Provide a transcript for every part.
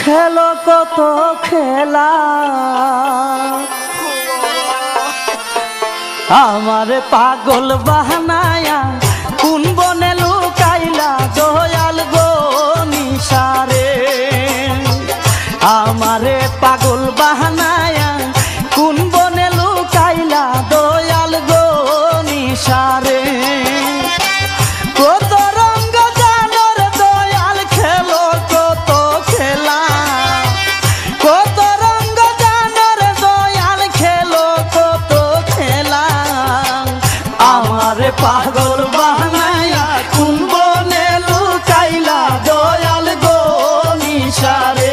খেলো কত খেলা। আমার পাগল বাহানায়া বনে লুকাইলা জয়াল গো নিশারে। আমারে পাগল বাহানা pasar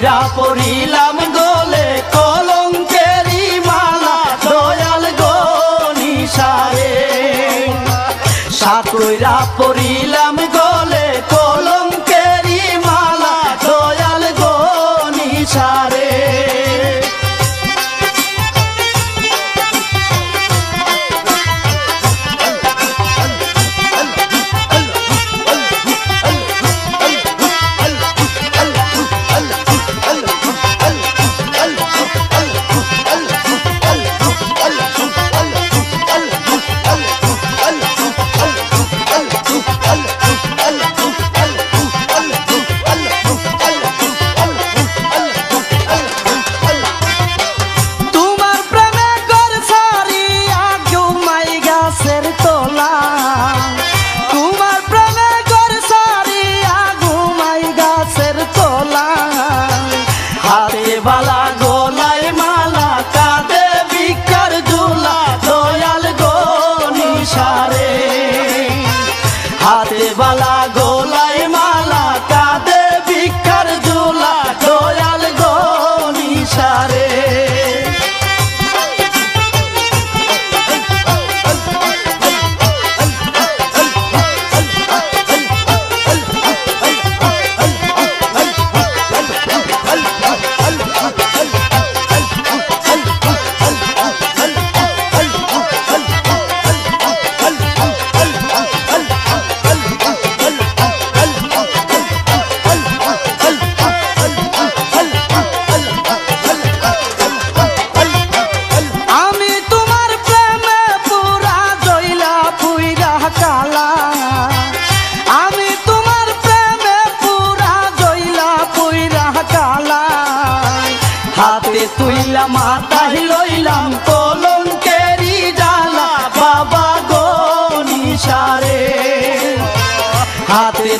পইরা পড়িলাম গলে কলঙ্কেরি মালা দয়াল গনি নিশারে। সাত পইরা পড়িলাম গলে কল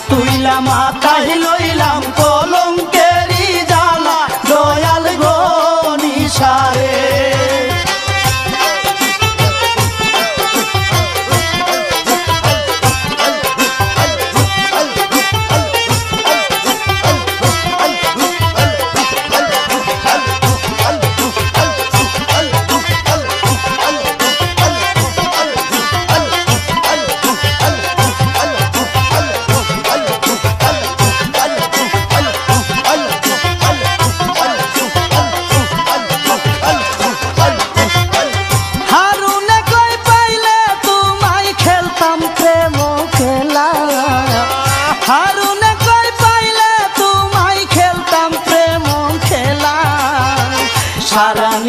তুইলাম আকাশ লইলাম কো।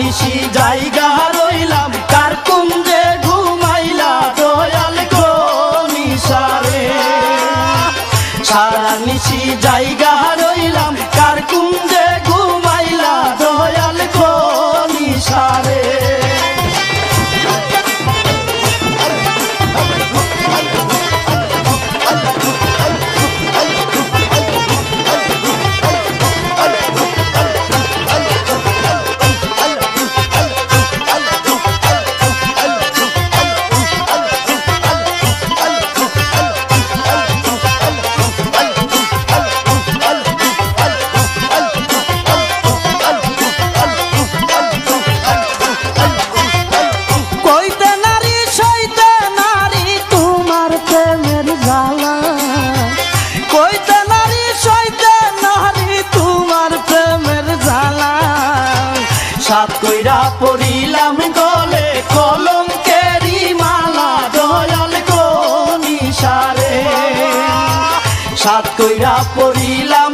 নিশি জায়গা রইলাম কার কুঞ্জে ঘুমাইলা? দয়াল গো নিশারে সারা নিশি জায়গা সাত কইরা পড়িলাম।